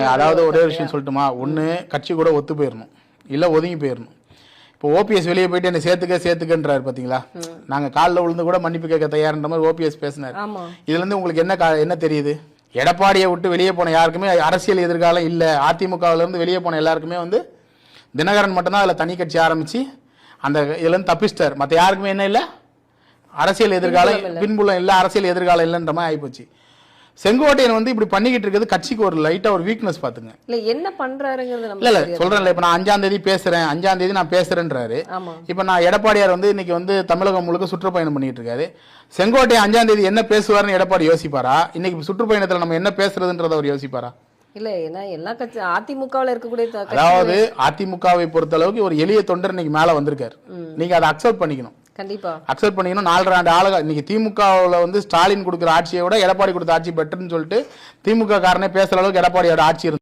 அதாவது ஒரே விஷயம் சொல்லட்டுமா? ஒன்று கட்சி கூட ஒத்து போயிடணும் இல்லை ஒதுங்கி போயிடணும் இப்போ ஓபிஎஸ் வெளியே போயிட்டு என்னை சேர்த்துக்க சேர்த்துக்கன்றாரு பார்த்தீங்களா நாங்கள் காலில் விழுந்து கூட மன்னிப்பு கேட்க தயார்ன்ற மாதிரி ஓபிஎஸ் பேசினார். இதுலேருந்து உங்களுக்கு என்ன கா- என்ன தெரியுது? எடப்பாடியை விட்டு வெளியே போன யாருக்குமே அரசியல் எதிர்காலம் இல்லை. அதிமுகவுல இருந்து வெளியே போன எல்லாருக்குமே வந்து தினகரன் மட்டும்தான் அதில் தனி கட்சி ஆரம்பிச்சு அந்த இதுலேருந்து தப்பிச்சிட்டார். மற்ற யாருக்குமே என்ன இல்லை? அரசியல் எதிர்காலம் பின்புலம் இல்லை அரசியல் எதிர்காலம் இல்லைன்ற மாதிரி ஆயிப்போச்சு. செங்கோட்டையன் வந்து இப்படி பண்ணிக்கிட்டு இருக்கிறது கட்சிக்கு ஒரு லைட்டா ஒரு வீக்னஸ் பாத்துங்க இல்ல என்ன பண்றாருங்கிறது இல்ல இல்ல சொல்றேன்ல இப்ப நான் அஞ்சாம் தேதி பேசுறேன் அஞ்சாம் தேதி நான் பேசுறேன்றாரு. இப்ப நான் எடப்பாடியார் வந்து இன்னைக்கு வந்து தமிழகம் முழுக்க சுற்றுப்பயணம் பண்ணிட்டு இருக்காரு. செங்கோட்டையன் அஞ்சாம் தேதி என்ன பேசுவாருன்னு எடப்பாடி யோசிப்பாரா? இன்னைக்கு சுற்றுப்பயணத்துல நம்ம என்ன பேசுறதுன்றத அவர் யோசிப்பாரா? இல்ல ஏன்னா எல்லா கட்சி அதிமுகவில் இருக்கக்கூடிய அதாவது அதிமுகவை பொறுத்த அளவுக்கு ஒரு எளிய தொண்டர் இன்னைக்கு மேல வந்திருக்காரு. நீங்க அதை அக்செப்ட் பண்ணிக்கணும். கண்டிப்பா. அக்செப்ட் பண்ணிக்கணும். நாலரை ஆண்டு ஆளுக இன்னைக்கு திமுகவில் வந்து ஸ்டாலின் கொடுக்குற ஆட்சியை விட எடப்பாடி கொடுத்த ஆட்சி பெட்டர்னு சொல்லிட்டு திமுக காரனே பேசுற அளவுக்கு எடப்பாடியோட ஆட்சி இருந்து